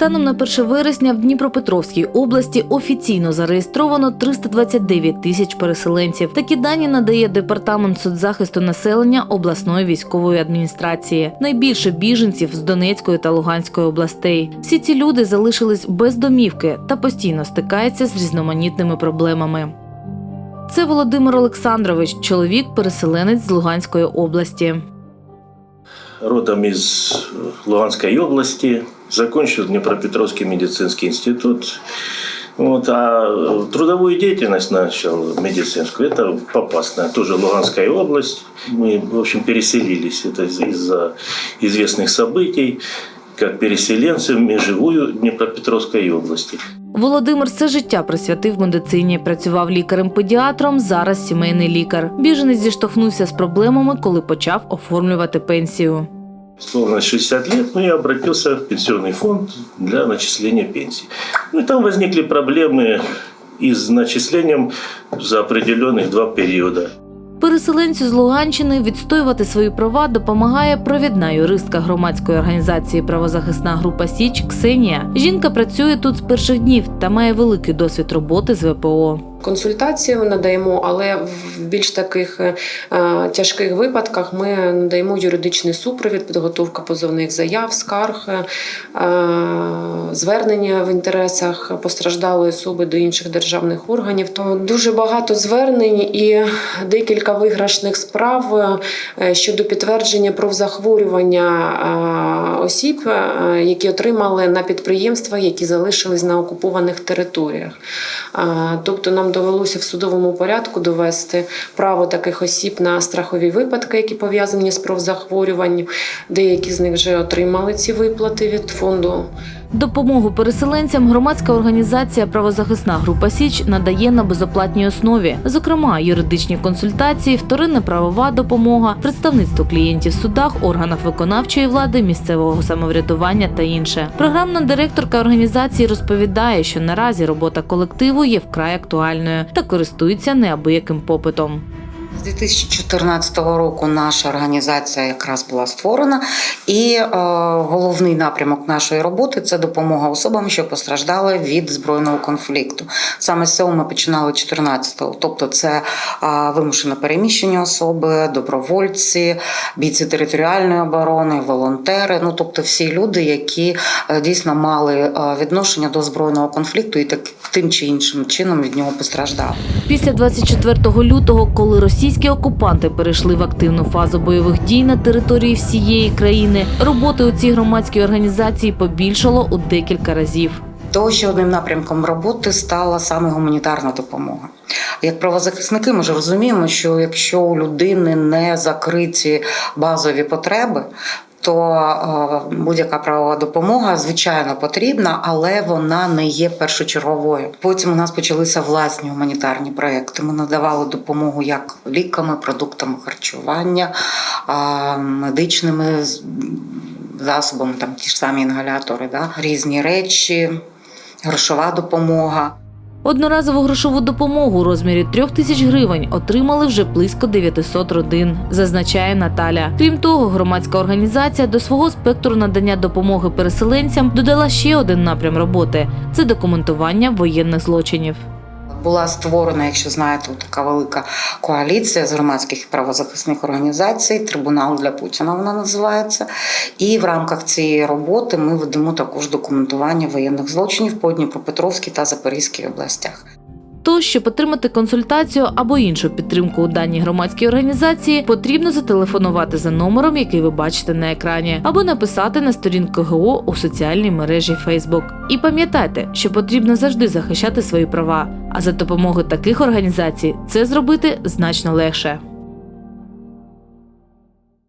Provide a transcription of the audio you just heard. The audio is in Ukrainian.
Станом на 1 вересня в Дніпропетровській області офіційно зареєстровано 329 тисяч переселенців. Такі дані надає департамент соцзахисту населення обласної військової адміністрації. Найбільше біженців з Донецької та Луганської областей. Всі ці люди залишились без домівки та постійно стикаються з різноманітними проблемами. Це Володимир Олександрович, чоловік-переселенець з Луганської області. родом из Луганской области, закончил Днепропетровский медицинский институт. Вот, а трудовую деятельность начал медицинскую, это Попасная, тоже Луганская область. Мы, в общем, переселились это из- из-за известных событий, как переселенцы в межевую Днепропетровской области. Володимир все життя присвятив медицині. Працював лікарем-педіатром, зараз сімейний лікар. Біженець зіштовхнувся з проблемами, коли почав оформлювати пенсію. Исполнилось 60 лет, но я обратился в пенсионный фонд для начисления пенсии. Ну и там возникли проблемы и с начислением за определенных два периода. Переселенцю з Луганщини відстоювати свої права допомагає провідна юристка громадської організації Правозахисна група Січ Ксенія. Жінка працює тут з перших днів та має великий досвід роботи з ВПО. Консультацію надаємо, але в більш таких е, тяжких випадках ми надаємо юридичний супровід, підготовка позовних заяв, скарг, е, звернення в інтересах постраждалої особи до інших державних органів. То дуже багато звернень і декілька виграшних справ е, щодо підтвердження профзахворювання е, осіб, е, які отримали на підприємства, які залишились на окупованих територіях. Тобто нам довелося в судовому порядку довести право таких осіб на страхові випадки, які пов'язані з профзахворюванням. Деякі з них вже отримали ці виплати від фонду. Допомогу переселенцям громадська організація Правозахисна група Січ надає на безоплатній основі, зокрема юридичні консультації, вторинна правова допомога, представництво клієнтів в судах, органах виконавчої влади, місцевого самоврядування та інше. Програмна директорка організації розповідає, що наразі робота колективу є вкрай актуальною та користується неабияким попитом. З 2014 року наша організація якраз була створена, і е, головний напрямок нашої роботи це допомога особам, що постраждали від збройного конфлікту. Саме з цього ми починали 14-го. Тобто, це е, вимушено переміщені особи, добровольці, бійці територіальної оборони, волонтери. Ну тобто, всі люди, які е, дійсно мали е, відношення до збройного конфлікту і так тим чи іншим чином від нього постраждали. Після 24 лютого, коли російські окупанти перейшли в активну фазу бойових дій на території всієї країни, роботи у цій громадській організації побільшало у декілька разів. То ще одним напрямком роботи стала саме гуманітарна допомога. Як правозахисники, ми ж розуміємо, що якщо у людини не закриті базові потреби, то е, будь-яка правова допомога звичайно потрібна, але вона не є першочерговою. Потім у нас почалися власні гуманітарні проекти. Ми надавали допомогу як ліками, продуктами харчування, медичними засобами, там ті ж самі інгалятори, да? різні речі, грошова допомога. Одноразову грошову допомогу у розмірі трьох тисяч гривень отримали вже близько 900 родин, зазначає Наталя. Крім того, громадська організація до свого спектру надання допомоги переселенцям додала ще один напрям роботи це документування воєнних злочинів. Була створена, якщо знаєте, така велика коаліція з громадських правозахисних організацій, трибунал для Путіна вона називається. І в рамках цієї роботи ми ведемо також документування воєнних злочинів по Дніпропетровській та Запорізькій областях. То, щоб отримати консультацію або іншу підтримку у даній громадській організації, потрібно зателефонувати за номером, який ви бачите на екрані, або написати на сторінку ГО у соціальній мережі Facebook. І пам'ятайте, що потрібно завжди захищати свої права. А за допомогою таких організацій це зробити значно легше.